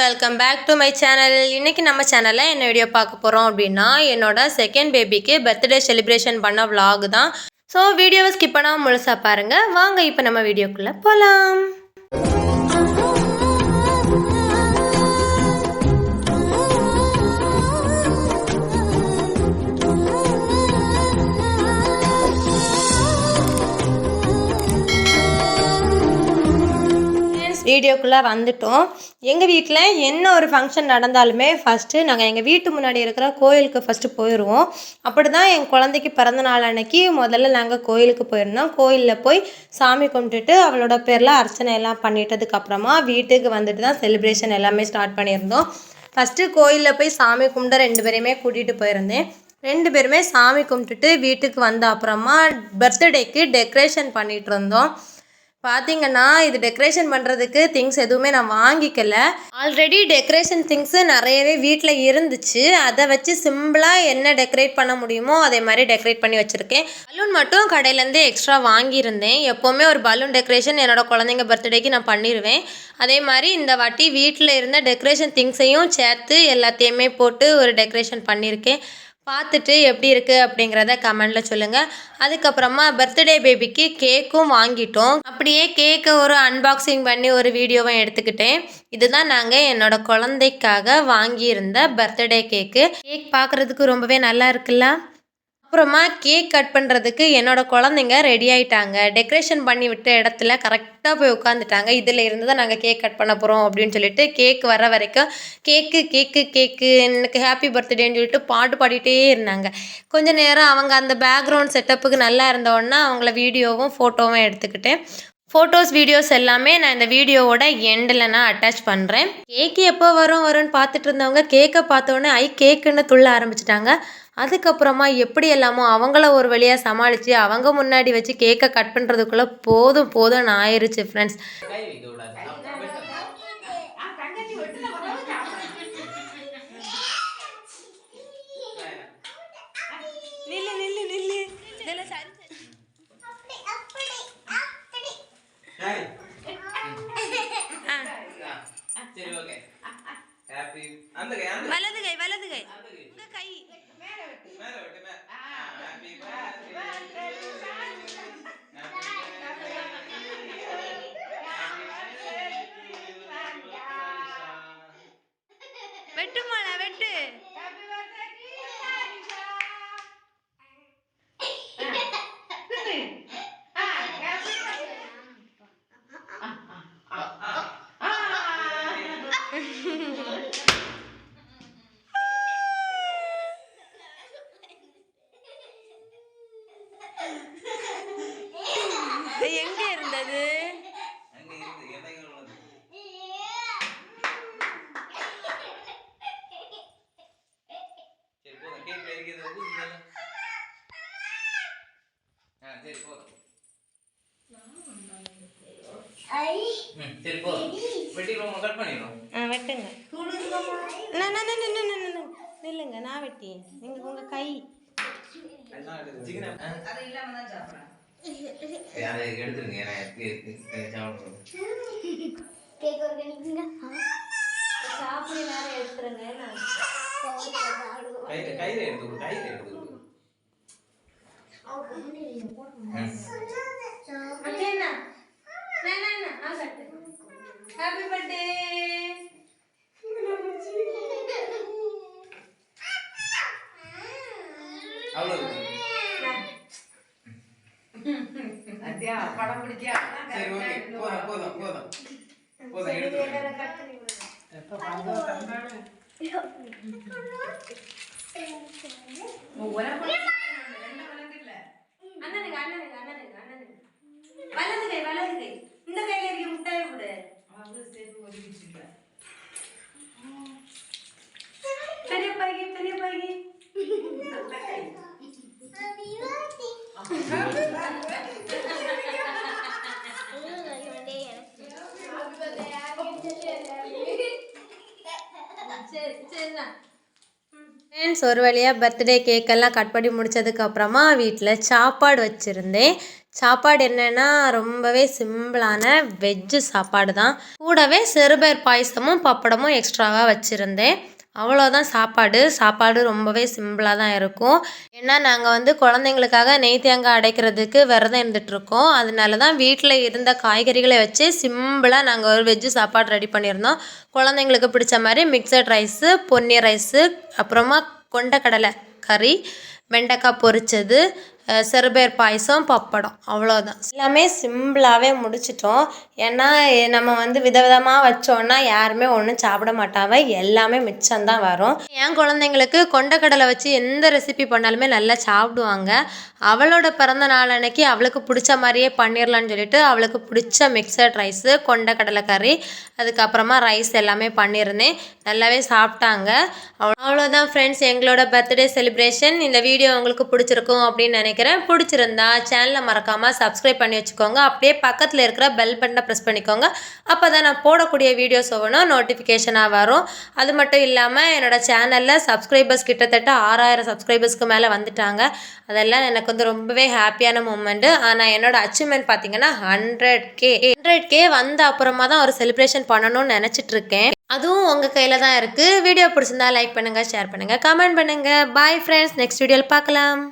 Welcome back to my channel இன்றைக்கி நம்ம சேனலில் என்ன வீடியோ பார்க்க போகிறோம் அப்படின்னா என்னோட செகண்ட் பேபிக்கு பர்த்டே செலிப்ரேஷன் பண்ண vlog தான். ஸோ வீடியோவை ஸ்கிப் பண்ணாமல் முழுசாக பாருங்கள் வாங்க இப்போ நம்ம வீடியோக்குள்ளே போகலாம் வீடியோக்குள்ளே வந்துட்டோம். எங்கள் வீட்டில் என்ன ஒரு ஃபங்க்ஷன் நடந்தாலுமே ஃபஸ்ட்டு நாங்கள் எங்கள் வீட்டு முன்னாடி இருக்கிற கோயிலுக்கு ஃபஸ்ட்டு போயிடுவோம் அப்படி தான் என் குழந்தைக்கு பிறந்த நாள் அன்னைக்கு முதல்ல நாங்கள் கோயிலுக்கு போயிருந்தோம். கோயிலில் போய் சாமி கும்பிட்டுட்டு அவளோட பேரில் அர்ச்சனை எல்லாம் பண்ணிட்டதுக்கப்புறமா வீட்டுக்கு வந்துட்டு தான் செலிப்ரேஷன் எல்லாமே ஸ்டார்ட் பண்ணியிருந்தோம். ஃபஸ்ட்டு கோயிலில் போய் சாமி கும்பிட ரெண்டு பேரையுமே கூட்டிகிட்டு போயிருந்தேன். ரெண்டு பேருமே சாமி கும்பிட்டுட்டு வீட்டுக்கு வந்த அப்புறமா பர்த்டேக்கு டெக்கரேஷன் பண்ணிகிட்டு இருந்தோம். பார்த்தீங்கன்னா இது டெக்கரேஷன் பண்ணுறதுக்கு திங்ஸ் எதுவுமே நான் வாங்கிக்கல. ஆல்ரெடி டெக்கரேஷன் திங்ஸு நிறையவே வீட்டில் இருந்துச்சு. அதை வச்சு சிம்பிளாக என்ன டெக்கரேட் பண்ண முடியுமோ அதே மாதிரி டெக்கரேட் பண்ணி வச்சுருக்கேன். பலூன் மட்டும் கடையிலேருந்து எக்ஸ்ட்ரா வாங்கியிருந்தேன். எப்போவுமே ஒரு பலூன் டெக்கரேஷன் என்னோட குழந்தைங்க பர்த்டேக்கு நான் பண்ணிடுவேன் அதே மாதிரி இந்த வாட்டி வீட்டில் இருந்த டெக்கரேஷன் திங்ஸையும் சேர்த்து எல்லாத்தையுமே போட்டு ஒரு டெக்கரேஷன் பண்ணியிருக்கேன் பார்த்துட்டு எப்படி இருக்குது அப்படிங்கிறத கமெண்டில் சொல்லுங்கள் அதுக்கப்புறமா பர்த்டே பேபிக்கு கேக்கும் வாங்கிட்டோம். அப்படியே கேக்கை ஒரு அன்பாக்சிங் பண்ணி ஒரு வீடியோவும் எடுத்துக்கிட்டேன். இதுதான் நாங்கள் என்னோட குழந்தைக்காக வாங்கியிருந்த பர்த்டே கேக்கு கேக் பார்க்குறதுக்கு ரொம்பவே நல்லா இருக்குல்ல? அப்புறமா கேக் கட் பண்ணுறதுக்கு என்னோட குழந்தைங்க ரெடி ஆயிட்டாங்க. டெக்கரேஷன் பண்ணி விட்ட இடத்துல கரெக்டாக போய் உட்காந்துட்டாங்க இதில் இருந்து தான் நாங்கள் கேக் கட் பண்ண போகிறோம் அப்படின்னு சொல்லிட்டு கேக் வர வரைக்கும் கேக்கு கேக்கு கேக்கு எனக்கு ஹாப்பி பர்த்டேன்னு சொல்லிட்டு பாட்டு பாடிட்டே இருந்தாங்க. கொஞ்ச நேரம் அவங்க அந்த பேக்ரவுண்ட் செட்டப்புக்கு நல்லா இருந்தோடனே அவங்கள வீடியோவும் ஃபோட்டோவும் எடுத்துக்கிட்டேன். ஃபோட்டோஸ் வீடியோஸ் எல்லாமே நான் இந்த வீடியோவோட எண்டில் நான் அட்டாச் பண்ணுறேன் கேக்கு எப்போ வரும் வரும்னு பார்த்துட்டு இருந்தவங்க கேக்கை பார்த்தோன்னே ஐ கேக்குன்னு துள்ள ஆரம்பிச்சிட்டாங்க. அதுக்கப்புறமா எப்படி எல்லாமோ அவங்கள ஒரு வழியாக சமாளித்து அவங்க முன்னாடி வச்சு கேக்கை கட் பண்ணுறதுக்குள்ளே போதும் போதும்னு ஆயிருச்சு ஃப்ரெண்ட்ஸ் கை வைக்க கூடாது அப்ப வெட்டணும். நில்லு நில்லு நில்லு டேய். ஆ, சரி ஓகே ஹாப்பி அந்த கை அந்த கை வலது கை வலது கை அந்த கை. மேல வெட்டு. மே ஹாப்பி பர்த்டே வெட்டுமாடா வெட்டு எங்க இருந்தது அங்க இருந்து எதையும் உள்ளது சரி போதும் கேக் இருக்கிறது ஊதுதல்ல ஆ சரி போதும் ம் சரி போதும் வெட்டிடுவோம் கட் பண்ணிடுவோம் ஆ வெட்டுங்க. நான் நான் நான் நான் நான் நான். நில்லுங்க நான் வெட்டி நீங்க உங்க கை. அதை எடுத்துருங்க ஏன்னா எனக்கு சாப்பிடுறது சாப்பிட நேரம் எடுத்துருங்க கையில கையில எடுத்து கொடு கையில எடுத்து கொடு ஹாப்பி பர்த்டே அவ்வளவு படம் பிடிக்கா சரி ஓகே போதும் போதும் போதும் போதும் எடுத்து அண்ணனுங்க அண்ணனுங்க அண்ணனுங்க அண்ணனுங்க வலது கை வலது கை இந்த கையில இருக்க முட்டாயை கொடு பெரிய பைகி பெரிய பைகி சரி சரிண்ணா ஃப்ரெண்ட்ஸ் ஒரு வழியாக பர்த்டே கேக்கெல்லாம் கட் பண்ணி முடித்ததுக்கப்புறமா வீட்டில் சாப்பாடு வச்சுருந்தேன். சாப்பாடு என்னென்னா ரொம்பவே சிம்பிளான வெஜ்ஜு சாப்பாடு தான் கூடவே சிறுபயர் பாயசமும் பப்படமும் எக்ஸ்ட்ராவாக வச்சுருந்தேன். அவ்வளோதான் சாப்பாடு. சாப்பாடு ரொம்பவே சிம்பிளாக தான் இருக்கும். ஏன்னா நாங்கள் வந்து குழந்தைங்களுக்காக நெய் தேங்காய் அடைக்கிறதுக்கு விரதம் இருந்துகிட்ருக்கோம் அதனால தான் வீட்டில் இருந்த காய்கறிகளை வச்சு சிம்பிளாக நாங்கள் ஒரு வெஜ்ஜு சாப்பாடு ரெடி பண்ணியிருந்தோம். குழந்தைங்களுக்கு பிடிச்ச மாதிரி மிக்சட் ரைஸு பொன்னி ரைஸு அப்புறமா கொண்டக்கடலை கறி வெண்டைக்காய் பொரிச்சது சிறுபேர் பாயசம் பப்படம். அவ்வளோதான் எல்லாமே சிம்பிளாகவே முடிச்சிட்டோம். ஏன்னா நம்ம வந்து விதவிதமாக வச்சோன்னா யாருமே ஒன்றும் சாப்பிட மாட்டாவ எல்லாமே மிச்சம்தான் வரும். என் குழந்தைங்களுக்கு கொண்டக்கடலை வச்சு எந்த ரெசிபி பண்ணாலுமே நல்லா சாப்பிடுவாங்க. அவளோட பிறந்த நாள் அன்னைக்கு அவளுக்கு பிடிச்ச மாதிரியே பண்ணிடலான்னு சொல்லிட்டு அவளுக்கு பிடிச்ச மிக்சட் ரைஸு கொண்டக்கடலை கறி அதுக்கப்புறமா ரைஸ் எல்லாமே பண்ணியிருந்தேன் நல்லாவே சாப்பிட்டாங்க. அவ்வளோ- அவ்வளோதான் ஃப்ரெண்ட்ஸ் எங்களோட பர்த்டே செலிப்ரேஷன் இந்த வீடியோ உங்களுக்கு பிடிச்சிருக்கும் அப்படின்னு நினைக்கிறேன். பிடிச்சிருந்தா சேனலை மறக்காமல் சப்ஸ்கிரைப் பண்ணி வச்சுக்கோங்க. அப்படியே பக்கத்தில் இருக்கிற பெல் பட்டனை ப்ரெஸ் பண்ணிக்கோங்க. அப்போ தான் நான் போடக்கூடிய வீடியோஸ் ஒவ்வொன்றும் நோட்டிஃபிகேஷனாக வரும். அது மட்டும் இல்லாமல் என்னோடய சேனலில் சப்ஸ்கிரைபர்ஸ் கிட்டத்தட்ட ஆறாயிரம் சப்ஸ்கிரைபர்ஸ்க்கு மேலே வந்துட்டாங்க. அதெல்லாம் எனக்கு வந்து ரொம்பவே ஹாப்பியான மூமெண்ட்டு ஆனால் என்னோட அச்சீவ்மெண்ட் பார்த்தீங்கன்னா ஹண்ட்ரட் கே ஹண்ட்ரட் கே வந்த அப்புறமா தான் ஒரு செலிப்ரேஷன் பண்ணணும்னு நினச்சிட்டு இருக்கேன். அதுவும் உங்கள் கையில் தான் இருக்குது வீடியோ பிடிச்சிருந்தா லைக் பண்ணுங்கள் ஷேர் பண்ணுங்கள் கமெண்ட் பண்ணுங்கள் பாய் ஃப்ரெண்ட்ஸ் நெக்ஸ்ட் வீடியோவில் பார்க்கலாம்.